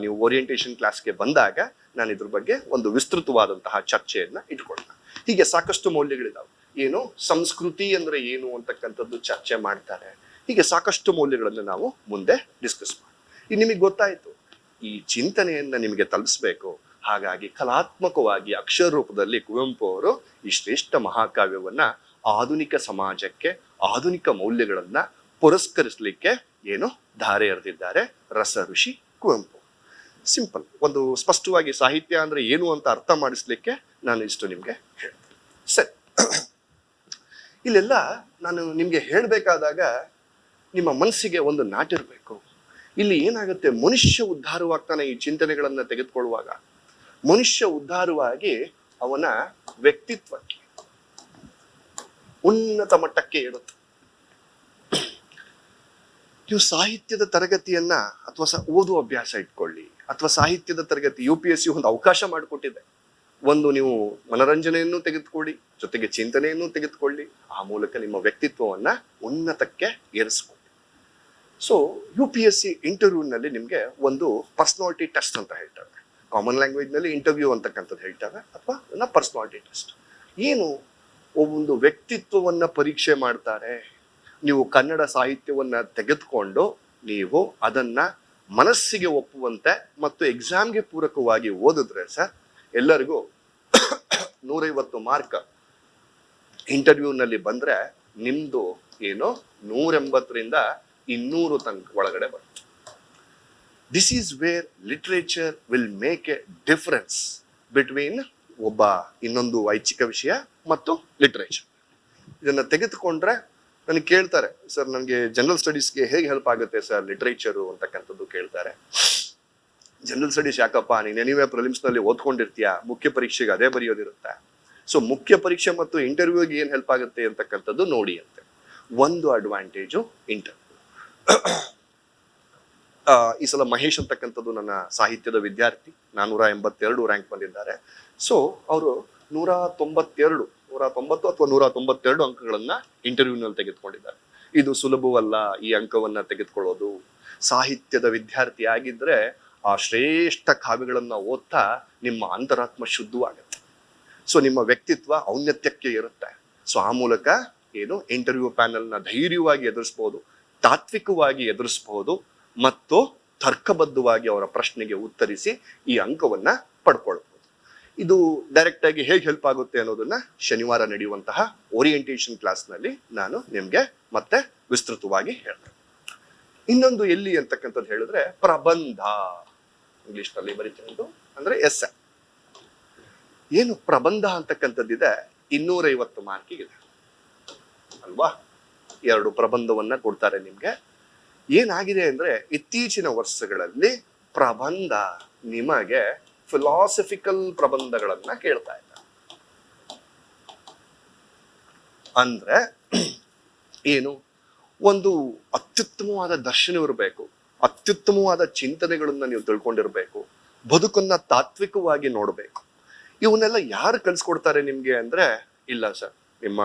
ನೀವು ಓರಿಯೆಂಟೇಷನ್ ಕ್ಲಾಸ್ಗೆ ಬಂದಾಗ ನಾನು ಇದ್ರ ಬಗ್ಗೆ ಒಂದು ವಿಸ್ತೃತವಾದಂತಹ ಚರ್ಚೆಯನ್ನ ಇಟ್ಕೊಳ್ತೇನೆ. ಹೀಗೆ ಸಾಕಷ್ಟು ಮೌಲ್ಯಗಳಿದಾವೆ. ಏನು ಸಂಸ್ಕೃತಿ ಅಂದ್ರೆ ಏನು ಅಂತಕ್ಕಂಥದ್ದು ಚರ್ಚೆ ಮಾಡ್ತಾರೆ. ಹೀಗೆ ಸಾಕಷ್ಟು ಮೌಲ್ಯಗಳನ್ನು ನಾವು ಮುಂದೆ ಡಿಸ್ಕಸ್ ಮಾಡಿ ಇದು ನಿಮಗೆ ಗೊತ್ತಾಯ್ತು, ಈ ಚಿಂತನೆಯನ್ನ ನಿಮಗೆ ತಲುಪಿಸ್ಬೇಕು. ಹಾಗಾಗಿ ಕಲಾತ್ಮಕವಾಗಿ ಅಕ್ಷರ ರೂಪದಲ್ಲಿ ಕುವೆಂಪು ಅವರು ಈ ಶ್ರೇಷ್ಠ ಮಹಾಕಾವ್ಯವನ್ನ ಆಧುನಿಕ ಸಮಾಜಕ್ಕೆ, ಆಧುನಿಕ ಮೌಲ್ಯಗಳನ್ನ ಪುರಸ್ಕರಿಸಲಿಕ್ಕೆ ಏನು ಧಾರೆ ಎರೆದಿದ್ದಾರೆ ರಸ ಋಷಿ ಕುವೆಂಪು. ಸಿಂಪಲ್ ಒಂದು ಸ್ಪಷ್ಟವಾಗಿ ಸಾಹಿತ್ಯ ಅಂದ್ರೆ ಏನು ಅಂತ ಅರ್ಥ ಮಾಡಿಸ್ಲಿಕ್ಕೆ ನಾನು ಇಷ್ಟು ನಿಮ್ಗೆ ಹೇಳ್ತೀನಿ. ಸರಿ. ಇಲ್ಲೆಲ್ಲ ನಾನು ನಿಮಗೆ ಹೇಳಬೇಕಾದಾಗ ನಿಮ್ಮ ಮನಸ್ಸಿಗೆ ಒಂದು ನಾಟಿರಬೇಕು. ಇಲ್ಲಿ ಏನಾಗುತ್ತೆ, ಮನುಷ್ಯ ಉದ್ಧಾರವಾಗ್ತಾನೆ ಈ ಚಿಂತನೆಗಳನ್ನ ತೆಗೆದುಕೊಳ್ಳುವಾಗ. ಮನುಷ್ಯ ಉದ್ಧಾರವಾಗಿ ಅವನ ವ್ಯಕ್ತಿತ್ವಕ್ಕೆ ಉನ್ನತ ಮಟ್ಟಕ್ಕೆ ಇಡುತ್ತೆ ನೀವು ಸಾಹಿತ್ಯದ ತರಗತಿಯನ್ನ ಅಥವಾ ಓದುವ ಅಭ್ಯಾಸ ಇಟ್ಕೊಳ್ಳಿ, ಅಥವಾ ಸಾಹಿತ್ಯದ ತರಗತಿ ಯು ಪಿ ಎಸ್ ಸಿ ಒಂದು ಅವಕಾಶ ಮಾಡಿಕೊಟ್ಟಿದೆ ಒಂದು ನೀವು ಮನರಂಜನೆಯನ್ನು ತೆಗೆದುಕೊಳ್ಳಿ, ಜೊತೆಗೆ ಚಿಂತನೆಯನ್ನು ತೆಗೆದುಕೊಳ್ಳಿ, ಆ ಮೂಲಕ ನಿಮ್ಮ ವ್ಯಕ್ತಿತ್ವವನ್ನು ಉನ್ನತಕ್ಕೆ ಏರಿಸ್ಕೊಳ್ಳಿ. So U P S C ಇಂಟರ್ವ್ಯೂನಲ್ಲಿ ನಿಮಗೆ ಒಂದು ಪರ್ಸ್ನಾಲಿಟಿ ಟೆಸ್ಟ್ ಅಂತ ಹೇಳ್ತಾರೆ. ಕಾಮನ್ ಲ್ಯಾಂಗ್ವೇಜ್ನಲ್ಲಿ ಇಂಟರ್ವ್ಯೂ ಅಂತಕ್ಕಂಥದ್ದು ಹೇಳ್ತಾರೆ, ಅಥವಾ ಪರ್ಸನಾಲಿಟಿ ಟೆಸ್ಟ್ ಏನು ಒಂದು ವ್ಯಕ್ತಿತ್ವವನ್ನು ಪರೀಕ್ಷೆ ಮಾಡ್ತಾರೆ, ನೀವು ಕನ್ನಡ ಸಾಹಿತ್ಯವನ್ನು ತೆಗೆದುಕೊಂಡು ನೀವು ಅದನ್ನು ಮನಸ್ಸಿಗೆ ಒಪ್ಪುವಂತೆ ಮತ್ತು ಎಕ್ಸಾಮ್ಗೆ ಪೂರಕವಾಗಿ ಓದಿದ್ರೆ ಸರ್ ಎಲ್ಲರಿಗೂ ನೂರೈವತ್ತು ಮಾರ್ಕ್ ಇಂಟರ್ವ್ಯೂನಲ್ಲಿ ಬಂದ್ರೆ ನಿಮ್ಮದು ಏನು ನೂರೆಂಬತ್ತರಿಂದ ಇನ್ನೂರು ತನಕ ಒಳಗಡೆ ಬರುತ್ತೆ. This is where literature will make a difference between ಒಬ್ಬ ಇನ್ನೊಂದು ಐಚ್ಛಿಕ ವಿಷಯ ಮತ್ತು ಲಿಟ್ರೇಚರ್ ಇದನ್ನ ತೆಗೆದುಕೊಂಡ್ರೆ ನನಗೆ ಕೇಳ್ತಾರೆ, ಸರ್ ನನಗೆ ಜನರಲ್ ಸ್ಟಡೀಸ್ಗೆ ಹೇಗೆ ಹೆಲ್ಪ್ ಆಗುತ್ತೆ ಸರ್ ಲಿಟ್ರೇಚರು ಅಂತಕ್ಕಂಥದ್ದು ಕೇಳ್ತಾರೆ. ಜನರಲ್ ಸ್ಟಡೀಸ್ ಯಾಕಪ್ಪ? ನೀನು ಎನಿವೇ ನಲ್ಲಿ ಓದ್ಕೊಂಡಿರ್ತೀಯ? ಮುಖ್ಯ ಪರೀಕ್ಷೆಗೆ ಅದೇ ಬರೆಯೋದಿರುತ್ತೆ ಸೊ ಮುಖ್ಯ ಪರೀಕ್ಷೆ ಮತ್ತು ಇಂಟರ್ವ್ಯೂಗೆ ಏನು ಹೆಲ್ಪ್ ಆಗುತ್ತೆ ಅಂತಕ್ಕಂಥದ್ದು ನೋಡಿ ಅಂತೆ. ಒಂದು ಅಡ್ವಾಂಟೇಜು ಇಂಟರ್ವ್ಯೂ [clears throat] ಈ ಸಲ ಮಹೇಶ್ ಅಂತಕ್ಕಂಥದ್ದು ನನ್ನ ಸಾಹಿತ್ಯದ ವಿದ್ಯಾರ್ಥಿ. ನಾನೂರ ಎಂಬತ್ತೆರಡು ರ್ಯಾಂಕ್ ಬಂದಿದ್ದಾರೆ. ಸೊ ಅವರು ನೂರ ತೊಂಬತ್ತೆರಡು ನೂರ ತೊಂಬತ್ತು ಅಥವಾ ನೂರ ತೊಂಬತ್ತೆರಡು ಅಂಕಗಳನ್ನ ಇಂಟರ್ವ್ಯೂನಲ್ಲಿ ತೆಗೆದುಕೊಂಡಿದ್ದಾರೆ. ಇದು ಸುಲಭವಲ್ಲ, ಈ ಅಂಕವನ್ನ ತೆಗೆದುಕೊಳ್ಳೋದು. ಸಾಹಿತ್ಯದ ವಿದ್ಯಾರ್ಥಿ ಆಗಿದ್ರೆ ಆ ಶ್ರೇಷ್ಠ ಕಾವ್ಯಗಳನ್ನು ಓದ್ತಾ ನಿಮ್ಮ ಅಂತರಾತ್ಮ ಶುದ್ಧವಾಗುತ್ತೆ. ಸೊ ನಿಮ್ಮ ವ್ಯಕ್ತಿತ್ವ ಔನ್ನತ್ಯಕ್ಕೆ ಇರುತ್ತೆ. ಸೊ ಆ ಮೂಲಕ ಏನು ಇಂಟರ್ವ್ಯೂ ಪ್ಯಾನೆಲ್ನ ಧೈರ್ಯವಾಗಿ ಎದುರಿಸ್ಬೋದು, ತಾತ್ವಿಕವಾಗಿ ಎದುರಿಸಬಹುದು ಮತ್ತು ತರ್ಕಬದ್ಧವಾಗಿ ಅವರ ಪ್ರಶ್ನೆಗೆ ಉತ್ತರಿಸಿ ಈ ಅಂಕವನ್ನ ಪಡ್ಕೊಳ್ಬೋದು. ಇದು ಡೈರೆಕ್ಟ್ ಆಗಿ ಹೇಗೆ ಹೆಲ್ಪ್ ಆಗುತ್ತೆ ಅನ್ನೋದನ್ನ ಶನಿವಾರ ನಡೆಯುವಂತಹ ಓರಿಯೆಂಟೇಷನ್ ಕ್ಲಾಸ್ನಲ್ಲಿ ನಾನು ನಿಮಗೆ ಮತ್ತೆ ವಿಸ್ತೃತವಾಗಿ ಹೇಳ್ತೇನೆ. ಇನ್ನೊಂದು ಎಲ್ಲಿ ಅಂತಕ್ಕಂಥದ್ದು ಹೇಳಿದ್ರೆ ಪ್ರಬಂಧ. ಇಂಗ್ಲಿಷ್ನಲ್ಲಿ ಬರೀತೀನಿ. ಅಂದ್ರೆ ಎಸ್ ಏನು ಪ್ರಬಂಧ ಅಂತಕ್ಕಂಥದ್ದಿದೆ, ಇನ್ನೂರೈವತ್ತು ಮಾರ್ಕಿಗಿದೆ. ಅಲ್ವಾ? ಎರಡು ಪ್ರಬಂಧವನ್ನ ಕೊಡ್ತಾರೆ ನಿಮ್ಗೆ. ಏನಾಗಿದೆ ಅಂದ್ರೆ ಇತ್ತೀಚಿನ ವರ್ಷಗಳಲ್ಲಿ ಪ್ರಬಂಧ ನಿಮಗೆ ಫಿಲಾಸಫಿಕಲ್ ಪ್ರಬಂಧಗಳನ್ನ ಕೇಳ್ತಾ ಇದ್ದಾರೆ. ಅಂದ್ರೆ, ಏನು? ಒಂದು ಅತ್ಯುತ್ತಮವಾದ ದರ್ಶನ ಇರಬೇಕು ಅತ್ಯುತ್ತಮವಾದ ಚಿಂತನೆಗಳನ್ನ ನೀವು ತಿಳ್ಕೊಂಡಿರ್ಬೇಕು, ಬದುಕನ್ನ ತಾತ್ವಿಕವಾಗಿ ನೋಡಬೇಕು. ಇವನ್ನೆಲ್ಲ ಯಾರು ಕಲ್ಸ್ಕೊಡ್ತಾರೆ ನಿಮ್ಗೆ ಅಂದ್ರೆ, ಇಲ್ಲ ಸರ್, ನಿಮ್ಮ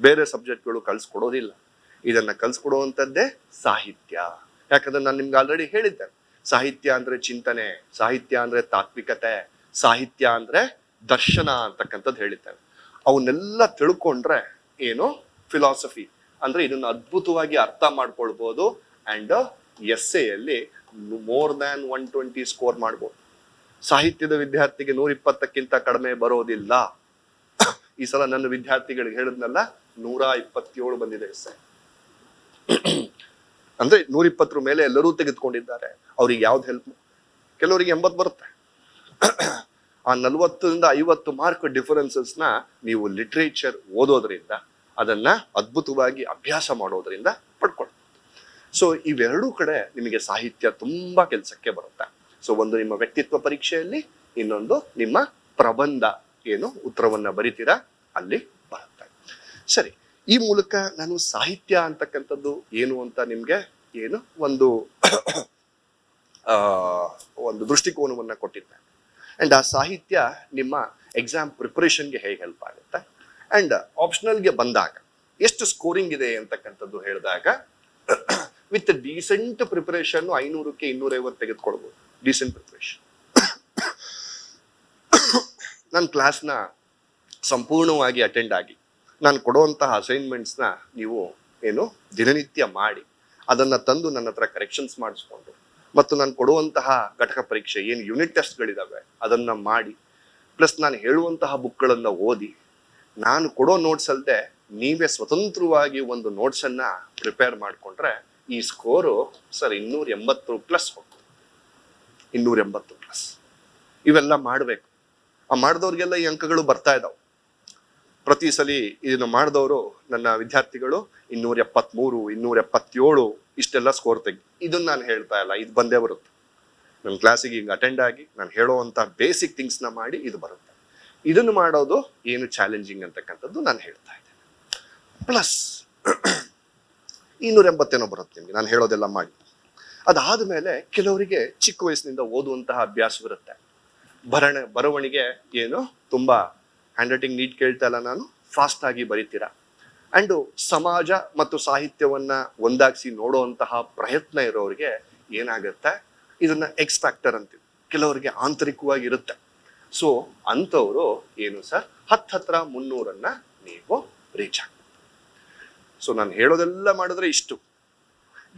ಬೇರೆ ಸಬ್ಜೆಕ್ಟ್ಗಳು ಕಲ್ಸ್ಕೊಡೋದಿಲ್ಲ. ಇದನ್ನ ಕಲ್ಸ್ಕೊಡುವಂಥದ್ದೇ ಸಾಹಿತ್ಯ. ಯಾಕಂದ್ರೆ ನಾನು ನಿಮ್ಗೆ ಆಲ್ರೆಡಿ ಹೇಳಿದ್ದೆ, ಸಾಹಿತ್ಯ ಅಂದ್ರೆ ಚಿಂತನೆ, ಸಾಹಿತ್ಯ ಅಂದ್ರೆ ತಾತ್ವಿಕತೆ, ಸಾಹಿತ್ಯ ಅಂದ್ರೆ ದರ್ಶನ ಅಂತಕ್ಕಂಥದ್ದು ಹೇಳಿದ್ದೇನೆ ಅವನ್ನೆಲ್ಲ ತಿಳ್ಕೊಂಡ್ರೆ ಏನು? ಫಿಲಾಸಫಿ ಅಂದ್ರೆ ಇದನ್ನ ಅದ್ಭುತವಾಗಿ ಅರ್ಥ ಮಾಡ್ಕೊಳ್ಬಹುದು ಅಂಡ್ ಎಸ್ ಎಲ್ಲಿ more than one twenty score ಮಾಡ್ಬೋದು. ಸಾಹಿತ್ಯದ ವಿದ್ಯಾರ್ಥಿಗೆ ನೂರ ಇಪ್ಪತ್ತಕ್ಕಿಂತ ಕಡಿಮೆ ಬರೋದಿಲ್ಲ. ಈ ಸಲ ನನ್ನ ವಿದ್ಯಾರ್ಥಿಗಳಿಗೆ ಹೇಳಿದ್ನಲ್ಲ, ನೂರ ಇಪ್ಪತ್ತೇಳು ಬಂದಿದೆ ಎಸ್ಸೆ ಅಂದ್ರೆ ನೂರ ಇಪ್ಪತ್ತರ ಮೇಲೆ ಎಲ್ಲರೂ ತೆಗೆದುಕೊಂಡಿದ್ದಾರೆ. ಅವ್ರಿಗೆ ಯಾವ್ದು ಹೆಲ್ಪ್ ಕೆಲವರಿಗೆ ಎಂಬತ್ತು ಬರುತ್ತೆ. ಆ ನಲವತ್ತರಿಂದ ಐವತ್ತು ಮಾರ್ಕ್ ಡಿಫರೆನ್ಸಸ್ನ ನೀವು ಲಿಟ್ರೇಚರ್ ಓದೋದ್ರಿಂದ, ಅದನ್ನ ಅದ್ಭುತವಾಗಿ ಅಭ್ಯಾಸ ಮಾಡೋದ್ರಿಂದ ಪಡ್ಕೊಳ್ಬೋದು ಸೊ ಇವೆರಡೂ ಕಡೆ ನಿಮಗೆ ಸಾಹಿತ್ಯ ತುಂಬಾ ಕೆಲಸಕ್ಕೆ ಬರುತ್ತೆ. ಸೊ ಒಂದು ನಿಮ್ಮ ವ್ಯಕ್ತಿತ್ವ ಪರೀಕ್ಷೆಯಲ್ಲಿ, ಇನ್ನೊಂದು ನಿಮ್ಮ ಪ್ರಬಂಧ ಏನು ಉತ್ತರವನ್ನ ಬರಿತೀರಾ, ಅಲ್ಲಿ ಬರುತ್ತೆ. ಸರಿ, ಈ ಮೂಲಕ ನಾನು ಸಾಹಿತ್ಯ ಅಂತಕ್ಕಂಥದ್ದು ಏನು ಅಂತ ನಿಮ್ಗೆ ಏನು ಒಂದು ಒಂದು ದೃಷ್ಟಿಕೋನವನ್ನ ಕೊಟ್ಟಿದ್ದೆ. ಅಂಡ್ ಆ ಸಾಹಿತ್ಯ ನಿಮ್ಮ ಎಕ್ಸಾಮ್ ಪ್ರಿಪರೇಷನ್ಗೆ ಹೇಗೆ ಹೆಲ್ಪ್ ಆಗುತ್ತೆ. ಅಂಡ್ ಆಪ್ಷನಲ್ಗೆ ಬಂದಾಗ, ಎಷ್ಟು ಸ್ಕೋರಿಂಗ್ ಇದೆ ಅಂತಕ್ಕಂಥದ್ದು ಹೇಳಿದಾಗ ವಿತ್ ಡೀಸೆಂಟ್ ಪ್ರಿಪರೇಷನ್ ಐನೂರಕ್ಕೆ ಇನ್ನೂರೈವತ್ತು ತೆಗೆದುಕೊಳ್ಬೋದು. ಡೀಸೆಂಟ್ ಪ್ರಿಪರೇಷನ್ ನನ್ನ ಕ್ಲಾಸ್ನ ಸಂಪೂರ್ಣವಾಗಿ ಅಟೆಂಡ್ ಆಗಿ, ನಾನು ಕೊಡುವಂತಹ ಅಸೈನ್ಮೆಂಟ್ಸ್ನ ನೀವು ಏನು ದಿನನಿತ್ಯ ಮಾಡಿ, ಅದನ್ನು ತಂದು ನನ್ನ ಹತ್ರ ಕರೆಕ್ಷನ್ಸ್ ಮಾಡಿಸ್ಕೊಂಡು, ಮತ್ತು ನಾನು ಕೊಡುವಂತಹ ಘಟಕ ಪರೀಕ್ಷೆ ಏನು ಯೂನಿಟ್ ಟೆಸ್ಟ್ಗಳಿದ್ದಾವೆ ಅದನ್ನು ಮಾಡಿ ಪ್ಲಸ್ ನಾನು ಹೇಳುವಂತಹ ಬುಕ್ಗಳನ್ನು ಓದಿ, ನಾನು ಕೊಡೋ ನೋಟ್ಸ್ ಅಲ್ಲದೆ ನೀವೇ ಸ್ವತಂತ್ರವಾಗಿ ಒಂದು ನೋಟ್ಸನ್ನು ಪ್ರಿಪೇರ್ ಮಾಡಿಕೊಂಡ್ರೆ ಈ ಸ್ಕೋರು ಸರ್ ಇನ್ನೂರ ಎಂಬತ್ತು ಪ್ಲಸ್ ಹೋಗ್ತದೆ ಇನ್ನೂರ ಎಂಬತ್ತು ಪ್ಲಸ್ ಇವೆಲ್ಲ ಮಾಡಬೇಕು. ಆ ಮಾಡಿದವ್ರಿಗೆಲ್ಲ ಈ ಅಂಕಗಳು ಬರ್ತಾ ಇದಾವೆ. ಪ್ರತಿ ಸಲ ಇದನ್ನು ಮಾಡಿದವರು ನನ್ನ ವಿದ್ಯಾರ್ಥಿಗಳು ಇನ್ನೂರ ಎಪ್ಪತ್ಮೂರು ಇನ್ನೂರ ಎಪ್ಪತ್ತೇಳು ಇಷ್ಟೆಲ್ಲ ಸ್ಕೋರ್ ತೆಗಿ ಇದನ್ನು ನಾನು ಹೇಳ್ತಾ ಇಲ್ಲ, ಇದು ಬಂದೇ ಬರುತ್ತೆ. ನನ್ನ ಕ್ಲಾಸಿಗೆ ಹಿಂಗೆ ಅಟೆಂಡ್ ಆಗಿ ನಾನು ಹೇಳೋವಂಥ ಬೇಸಿಕ್ ಥಿಂಗ್ಸ್ನ ಮಾಡಿ ಇದು ಬರುತ್ತೆ. ಇದನ್ನು ಮಾಡೋದು ಏನು ಚಾಲೆಂಜಿಂಗ್ ಅಂತಕ್ಕಂಥದ್ದು ನಾನು ಹೇಳ್ತಾ ಇದ್ದೇನೆ. ಪ್ಲಸ್ ಇನ್ನೂರ ಎಂಬತ್ತೇನೋ ಬರುತ್ತೆ ನಿಮಗೆ, ನಾನು ಹೇಳೋದೆಲ್ಲ ಮಾಡಿ. ಅದಾದ ಮೇಲೆ ಕೆಲವರಿಗೆ ಚಿಕ್ಕ ವಯಸ್ಸಿನಿಂದ ಓದುವಂತಹ ಅಭ್ಯಾಸವಿರುತ್ತೆ ಬರಣ ಬರವಣಿಗೆ ಏನು ತುಂಬ ಹ್ಯಾಂಡ್ ರೈಟಿಂಗ್ ನೀಟ್ ಕೇಳ್ತಾ ಇಲ್ಲ ನಾನು ಫಾಸ್ಟ್ ಆಗಿ ಬರೀತೀರಾ? ಆ್ಯಂಡು ಸಮಾಜ ಮತ್ತು ಸಾಹಿತ್ಯವನ್ನು ಒಂದಾಗಿಸಿ ನೋಡುವಂತಹ ಪ್ರಯತ್ನ ಇರೋರಿಗೆ ಏನಾಗುತ್ತೆ? ಇದನ್ನು ಎಕ್ಸ್ ಫ್ಯಾಕ್ಟರ್ ಅಂತೀವಿ. ಕೆಲವರಿಗೆ ಆಂತರಿಕವಾಗಿ ಇರುತ್ತೆ. ಸೊ ಅಂಥವರು ಏನು ಸರ್? ಹತ್ತತ್ರ ಮುನ್ನೂರನ್ನು ನೀವು ರೀಚ್ ಆಗ್ತೀವಿ ಸೊ ನಾನು ಹೇಳೋದೆಲ್ಲ ಮಾಡಿದ್ರೆ ಇಷ್ಟು.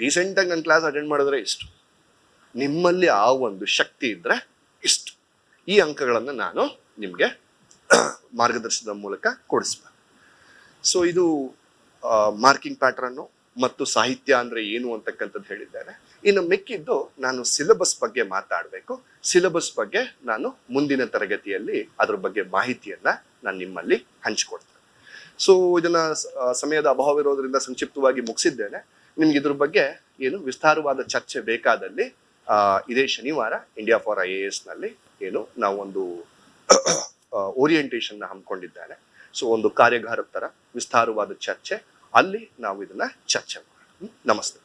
ಡೀಸೆಂಟಾಗಿ ನನ್ನ ಕ್ಲಾಸ್ ಅಟೆಂಡ್ ಮಾಡಿದ್ರೆ ಇಷ್ಟು. ನಿಮ್ಮಲ್ಲಿ ಆ ಒಂದು ಶಕ್ತಿ ಇದ್ರೆ ಇಷ್ಟು. ಈ ಅಂಕಗಳನ್ನು ನಾನು ನಿಮಗೆ [coughs] ಮಾರ್ಗದರ್ಶನದ ಮೂಲಕ ಕೊಡಿಸ್ಬೇಕು. ಸೊ ಇದು ಮಾರ್ಕಿಂಗ್ ಪ್ಯಾಟ್ರನ್ನು ಮತ್ತು ಸಾಹಿತ್ಯ ಅಂದರೆ ಏನು ಅಂತಕ್ಕಂಥದ್ದು ಹೇಳಿದ್ದೇನೆ. ಇನ್ನು ಮಿಕ್ಕಿದ್ದು ನಾನು ಸಿಲೆಬಸ್ ಬಗ್ಗೆ ಮಾತಾಡಬೇಕು. ಸಿಲೆಬಸ್ ಬಗ್ಗೆ ನಾನು ಮುಂದಿನ ತರಗತಿಯಲ್ಲಿ ಅದ್ರ ಬಗ್ಗೆ ಮಾಹಿತಿಯನ್ನು ನಾನು ನಿಮ್ಮಲ್ಲಿ ಹಂಚಿಕೊಡ್ತೇನೆ. ಸೊ ಇದನ್ನ ಸಮಯದ ಅಭಾವ ಇರೋದ್ರಿಂದ ಸಂಕ್ಷಿಪ್ತವಾಗಿ ಮುಗಿಸಿದ್ದೇನೆ. ನಿಮ್ಗೆ ಇದ್ರ ಬಗ್ಗೆ ಏನು ವಿಸ್ತಾರವಾದ ಚರ್ಚೆ ಬೇಕಾದಲ್ಲಿ ಇದೇ ಶನಿವಾರ ಇಂಡಿಯಾ ಫಾರ್ ಐ ಎ ಎಸ್ನಲ್ಲಿ ಏನು ನಾವೊಂದು ಓರಿಯೆಂಟೇಷನ್ ಹಮ್ಮಿಕೊಂಡಿದ್ದೇನೆ. ಸೊ ಒಂದು ಕಾರ್ಯಾಗಾರ ತರ ವಿಸ್ತಾರವಾದ ಚರ್ಚೆ. ಅಲ್ಲಿ ನಾವು ಇದನ್ನ ಚರ್ಚೆ ಮಾಡೋಣ? ನಮಸ್ತೆ.